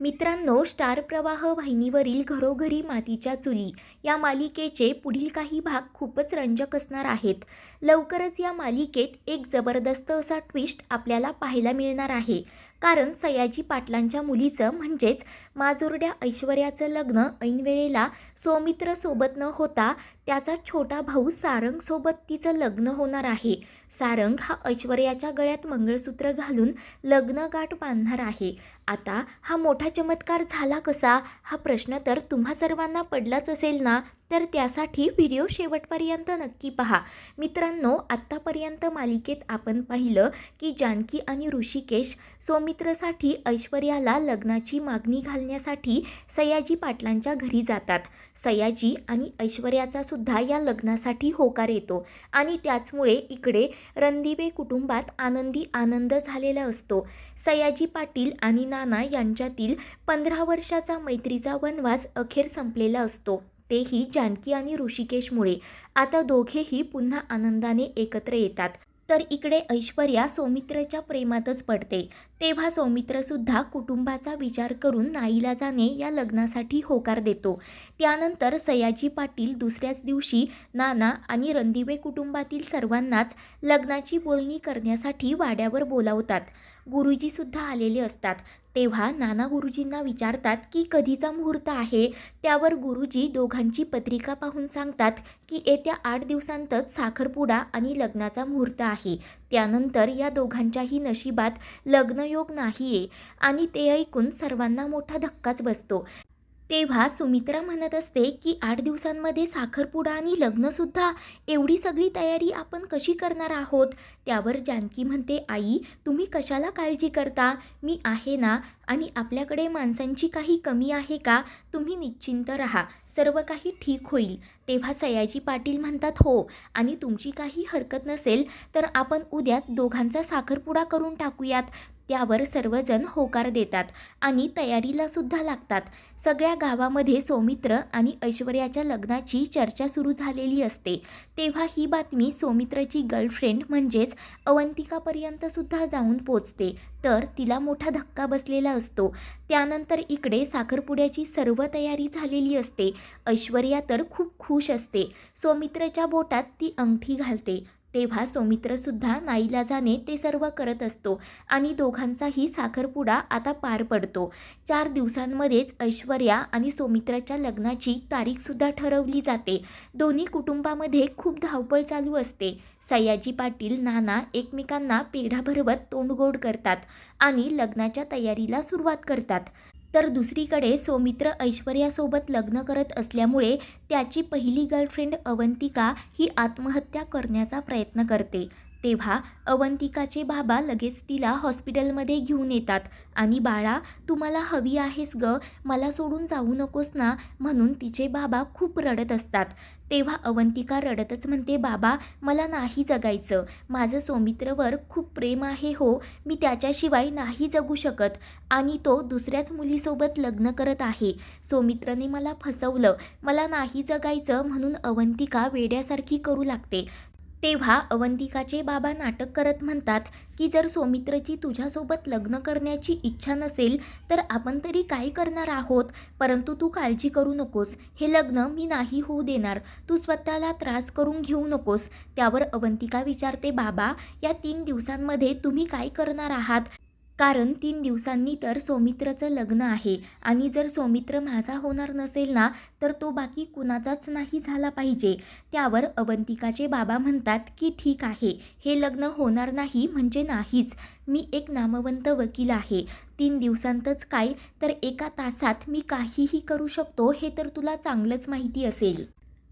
मित्रांनो स्टार प्रवाह वाहिनीवरील घरोघरी मातीच्या चुली या मालिकेचे पुढील काही भाग खूपच रंजक असणार आहेत. लवकरच या मालिकेत एक जबरदस्त असा ट्विस्ट आपल्याला पाहायला मिळणार आहे. कारण सयाजी पाटलांच्या मुलीचं म्हणजेच माजुरड्या ऐश्वर्याचं लग्न ऐनवेळेला सौमित्रसोबत न होता त्याचा छोटा भाऊ सारंगसोबत तिचं लग्न होणार आहे. सारंग हा ऐश्वर्याच्या गळ्यात मंगळसूत्र घालून लग्नगाठ बांधणार आहे. आता हा मोठा चमत्कार झाला कसा? हा प्रश्न तर तुम्हा सर्वांना पडलाच असेल ना? तर त्यासाठी व्हिडिओ शेवटपर्यंत नक्की पहा. मित्रांनो आत्तापर्यंत मालिकेत आपण पाहिलं की जानकी आणि ऋषिकेश सौमित्रसाठी ऐश्वर्याला लग्नाची मागणी घालण्यासाठी सयाजी पाटलांच्या घरी जातात. सयाजी आणि ऐश्वर्याचा सुद्धा या लग्नासाठी होकार येतो आणि त्याचमुळे इकडे रणदिवे कुटुंबात आनंदी आनंद झालेला असतो. सयाजी पाटील आणि नाना यांच्यातील पंधरा वर्षाचा मैत्रीचा वनवास अखेर संपलेला असतो. तेही जानकी आणि ऋषिकेशमुळे. आता दोघेही पुन्हा आनंदाने एकत्र येतात. तर इकडे ऐश्वर्या सौमित्रच्या प्रेमातच पडते. तेव्हा सौमित्रसुद्धा कुटुंबाचा विचार करून नाईलाजाने या लग्नासाठी होकार देतो. त्यानंतर सयाजी पाटील दुसऱ्याच दिवशी नाना आणि रणदिवे कुटुंबातील सर्वांनाच लग्नाची बोलणी करण्यासाठी वाड्यावर बोलावतात. गुरुजीसुद्धा आलेले असतात. तेव्हा नाना गुरुजींना विचारतात की कधीचा मुहूर्त आहे? त्यावर गुरुजी दोघांची पत्रिका पाहून सांगतात की येत्या आठ दिवसांतच साखरपुडा आणि लग्नाचा मुहूर्त आहे. त्यानंतर या दोघांच्याही नशिबात लग्नयोग नाही आहे आणि ते ऐकून सर्वांना मोठा धक्काच बसतो. तेव्हा सुमित्रा म्हणत असते की आठ दिवसांमध्ये साखरपुडा आणि लग्नसुद्धा एवढी सगळी तयारी आपण कशी करणार आहोत? त्यावर जानकी म्हणते आई तुम्ही कशाला काळजी करता? मी आहे ना? आणि आपल्याकडे माणसांची काही कमी आहे का? तुम्ही निश्चिंत राहा. सर्व काही ठीक होईल. तेव्हा सयाजी पाटील म्हणतात हो. आणि तुमची काही हरकत नसेल तर आपण उद्याच दोघांचा साखरपुडा करून टाकूयात. त्यावर सर्वजण होकार देतात आणि तयारीला सुद्धा लागतात. सगळ्या गावामध्ये सौमित्र आणि ऐश्वर्याच्या लग्नाची चर्चा सुरू झालेली असते. तेव्हा ही बातमी सौमित्रची गर्लफ्रेंड म्हणजेच अवंतिकापर्यंत सुद्धा जाऊन पोचते. तर तिला मोठा धक्का बसलेला असतो. त्यानंतर इकडे साखरपुड्याची सर्व तयारी झालेली असते. ऐश्वर्या तर खूप खुश असते. सौमित्रच्या बोटात ती अंगठी घालते. तेव्हा सौमित्रसुद्धा नाईलाजाने ते सर्व करत असतो आणि दोघांचाही साखरपुडा आता पार पडतो. चार दिवसांमध्येच ऐश्वर्या आणि सौमित्राच्या लग्नाची तारीखसुद्धा ठरवली जाते. दोन्ही कुटुंबामध्ये खूप धावपळ चालू असते. सयाजी पाटील नाना एकमेकांना पेढा भरवत तोंडगोड करतात आणि लग्नाच्या तयारीला सुरुवात करतात. तर दुसरीकडे सौमित्र ऐश्वर्यासोबत लग्न करत असल्यामुळे त्याची पहिली गर्लफ्रेंड अवंतिका ही आत्महत्या करण्याचा प्रयत्न करते. तेव्हा अवंतिकाचे बाबा लगेच तिला हॉस्पिटलमध्ये घेऊन येतात. आणि बाळा तू मला हवी आहेस ग मला सोडून जाऊ नकोस ना म्हणून तिचे बाबा खूप रडत असतात. तेव्हा अवंतिका रडतच म्हणते बाबा मला नाही जगायचं. माझं सौमित्रवर खूप प्रेम आहे हो. मी त्याच्याशिवाय नाही जगू शकत. आणि तो दुसऱ्याच मुलीसोबत लग्न करत आहे. सौमित्रने मला फसवलं. मला नाही जगायचं म्हणून अवंतिका वेड्यासारखी करू लागते. तेव्हा अवंतिकाचे बाबा नाटक करत म्हणतात की जर सौमित्रची तुझ्यासोबत लग्न करण्याची इच्छा नसेल तर आपण तरी काय करणार आहोत? परंतु तू काळजी करू नकोस. हे लग्न मी नाही होऊ देणार. तू स्वतःला त्रास करून घेऊ नकोस. त्यावर अवंतिका विचारते बाबा या तीन दिवसांमध्ये तुम्ही काय करणार आहात? कारण तीन दिवसांनी तर सौमित्रचं लग्न आहे आणि जर सौमित्र माझा होणार नसेल ना तर तो बाकी कुणाचाच नाही झाला पाहिजे. त्यावर अवंतिकाचे बाबा म्हणतात की ठीक आहे हे लग्न होणार नाही म्हणजे नाहीच. मी एक नामवंत वकील आहे. तीन दिवसांतच काय? तर एका तासात मी काहीही करू शकतो हे तर तुला चांगलंच माहिती असेल.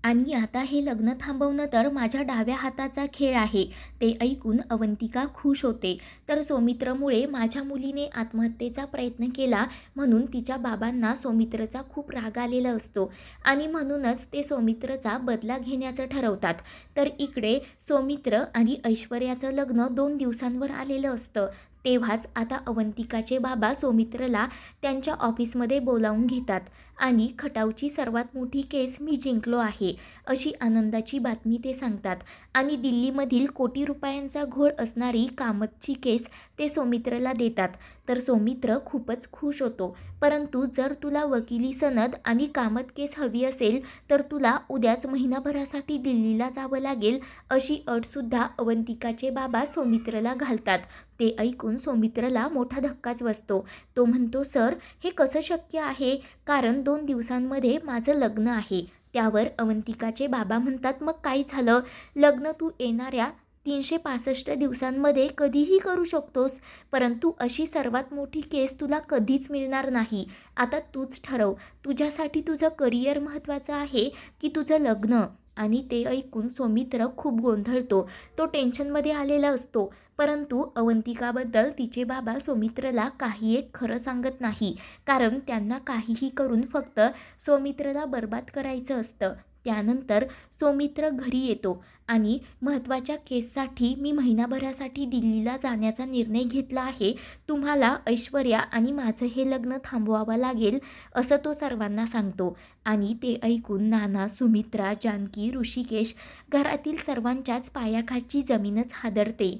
आणि आता हे लग्न थांबवणं तर माझ्या डाव्या हाताचा खेळ आहे. ते ऐकून अवंतिका खुश होते. तर सौमित्रमुळे माझ्या मुलीने आत्महत्येचा प्रयत्न केला म्हणून तिच्या बाबांना सौमित्रचा खूप राग आलेला असतो. आणि म्हणूनच ते सौमित्रचा बदला घेण्याचं ठरवतात. तर इकडे सौमित्र आणि ऐश्वर्याचं लग्न दोन दिवसांवर आलेलं असतं. तेव्हाच आता अवंतिकाचे बाबा सौमित्रला त्यांच्या ऑफिसमध्ये बोलावून घेतात आणि खटावची सर्वात मोठी केस मी जिंकलो आहे अशी आनंदाची बातमी ते सांगतात. आणि दिल्लीमधील कोटी रुपयांचा घोळ असणारी कामतची केस ते सौमित्रला देतात. तर सौमित्र खूपच खुश होतो. परंतु जर तुला वकिली सनद आणि कामत केस हवी असेल तर तुला उद्याच महिनाभरासाठी दिल्लीला जावं लागेल अशी अटसुद्धा अवंतिकाचे बाबा सौमित्रला घालतात. ते ऐकून सौमित्रला मोठा धक्काच बसतो. तो म्हणतो सर हे कसं शक्य आहे? कारण दोन दिवसांमध्ये माझं लग्न आहे. त्यावर अवंतिकाचे बाबा म्हणतात मग काय झालं? लग्न तू येणाऱ्या तीनशे पासष्ट दिवसांमध्ये कधीही करू शकतोस परंतु अशी सर्वात मोठी केस तुला कधीच मिळणार नाही. आता तूच ठरव. तुझ्यासाठी तुझं करिअर महत्त्वाचं आहे की तुझं लग्न? आणि ते ऐकून सौमित्र खूप गोंधळतो. तो टेन्शनमध्ये आलेला असतो. परंतु अवंतिकाबद्दल तिचे बाबा सौमित्रला काही एक खरं सांगत नाही. कारण त्यांना काहीही करून फक्त सौमित्रला बर्बाद करायचं असतं. त्यानंतर सौमित्र घरी येतो. आणि महत्त्वाच्या केससाठी मी महिनाभरासाठी दिल्लीला जाण्याचा निर्णय घेतला आहे. तुम्हाला ऐश्वर्या आणि माझं हे लग्न थांबवावं लागेल असं तो सर्वांना सांगतो. आणि ते ऐकून नाना सुमित्रा जानकी ऋषिकेश घरातील सर्वांच्याच पायाखालची जमीनच हादरते.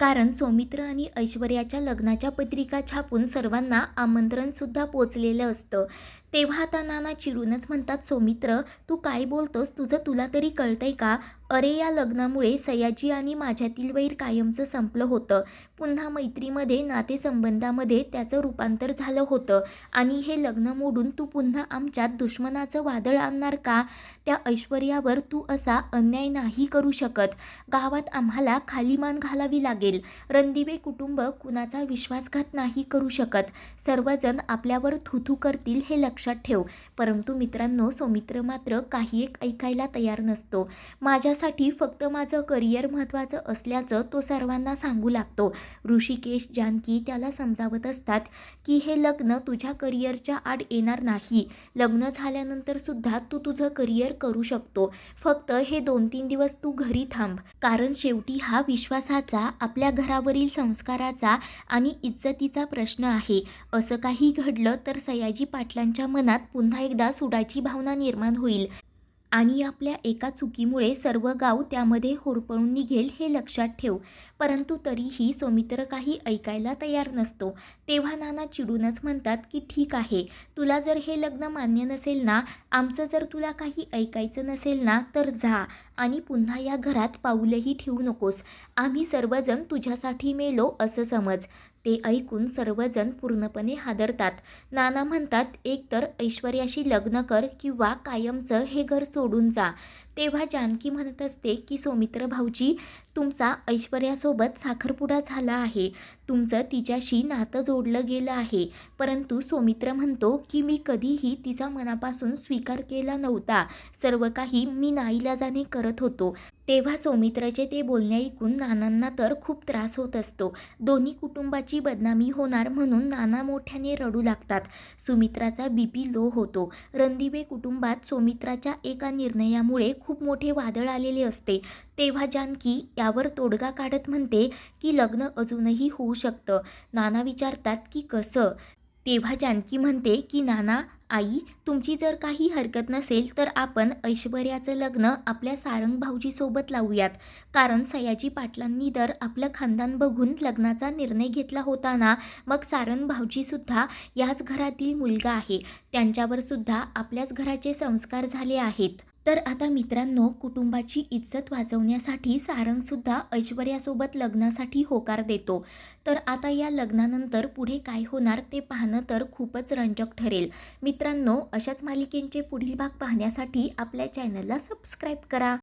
कारण सौमित्र आणि ऐश्वर्याच्या लग्नाच्या पत्रिका छापून सर्वांना आमंत्रणसुद्धा पोचलेलं असतं. तेव्हा आता नाना चिडूनच म्हणतात सौमित्र तू काय बोलतोस? तुझं तुला तरी कळतंय का? अरे या लग्नामुळे सयाजी आणि माझ्यातील वैर कायमचं संपलं होतं. पुन्हा मैत्रीमध्ये नातेसंबंधामध्ये त्याचं रूपांतर झालं होतं. आणि हे लग्न मोडून तू पुन्हा आमच्यात दुश्मनाचं वादळ आणणार का? त्या ऐश्वर्यावर तू असा अन्याय नाही करू शकत. गावात आम्हाला खाली मान घालावी लागेल. रणदिवे कुटुंब कुणाचा विश्वासघात नाही करू शकत. सर्वजण आपल्यावर थुथू करतील हे लक्षात ठेव. परंतु मित्रांनो सौमित्र मात्र काही एक ऐकायला तयार नसतो. माझ्यासाठी फक्त माझं करिअर महत्त्वाचं असल्याचं तो सर्वांना सांगू लागतो. ऋषिकेश जानकी त्याला समजावत असतात की हे लग्न तुझ्या करिअरच्या आड येणार नाही. लग्न झाल्यानंतर सुद्धा तू तुझं करिअर करू शकतो. फक्त हे दोन तीन दिवस तू घरी थांब. कारण शेवटी हा विश्वासाचा आपल्या घरावरील संस्काराचा आणि इज्जतीचा प्रश्न आहे. असं काही घडलं तर सयाजी पाटलांच्या मनात पुन्हा एकदा सुडाची भावना निर्माण होईल. आणि आपल्या एका चुकीमुळे सर्व गाव त्यामध्ये होरपळून निघेल हे लक्षात ठेव. परंतु तरीही सौमित्र काही ऐकायला तयार नसतो. तेव्हा नाना चिडूनच म्हणतात की ठीक आहे. तुला जर हे लग्न मान्य नसेल ना आमचं जर तुला काही ऐकायचं नसेल ना तर जा. आणि पुन्हा या घरात पाऊलही ठेवू नकोस. आम्ही सर्वजण तुझ्यासाठी मेलो असं समज. ते ऐकून सर्वजण पूर्णपणे हादरतात. नाना म्हणतात एकतर ऐश्वर्याशी लग्न कर किंवा कायमचं हे घर सोडून जा. तेव्हा जानकी म्हणत असते की सौमित्र भाऊजी तुमचा ऐश्वर्यासोबत साखरपुडा झाला आहे. तुमचं तिच्याशी नातं जोडलं गेलं आहे. परंतु सौमित्र म्हणतो की मी कधीही तिचा मनापासून स्वीकार केला नव्हता. सर्व काही मी नाईलाजाने करत होतो. तेव्हा सौमित्राचे ते बोलणे ऐकून नानांना तर खूप त्रास होत असतो. दोन्ही कुटुंबाची बदनामी होणार म्हणून नाना मोठ्याने रडू लागतात. सुमित्राचा बी पी लो होतो. रणदिवे कुटुंबात सौमित्राच्या एका निर्णयामुळे खूप मोठे वादळ आलेले असते. तेव्हा जानकी यावर तोडगा काढत म्हणते की लग्न अजूनही होऊ शकतं. नाना विचारतात की कसं? तेव्हा जानकी म्हणते की नाना आई तुमची जर काही हरकत नसेल तर आपण ऐश्वर्याचं लग्न आपल्या सारंग भाऊजीसोबत लावूयात. कारण सयाजी पाटलांनी तर आपलं खानदान बघून लग्नाचा निर्णय घेतला होता ना मग सारंग भाऊजीसुद्धा याच घरातील मुलगा आहे. त्यांच्यावर सुद्धा आपल्याच घराचे संस्कार झाले आहेत. तर आता मित्रांनो कुटुंबाची इज्जत वाचवण्यासाठी सारंगसुद्धा ऐश्वर्यासोबत लग्नासाठी होकार देतो. तर आता या लग्नानंतर पुढे काय होणार ते पाहणं तर खूपच रंजक ठरेल. मित्रांनो अशाच मालिकेंचे पुढील भाग पाहण्यासाठी आपल्या चॅनलला सबस्क्राईब करा.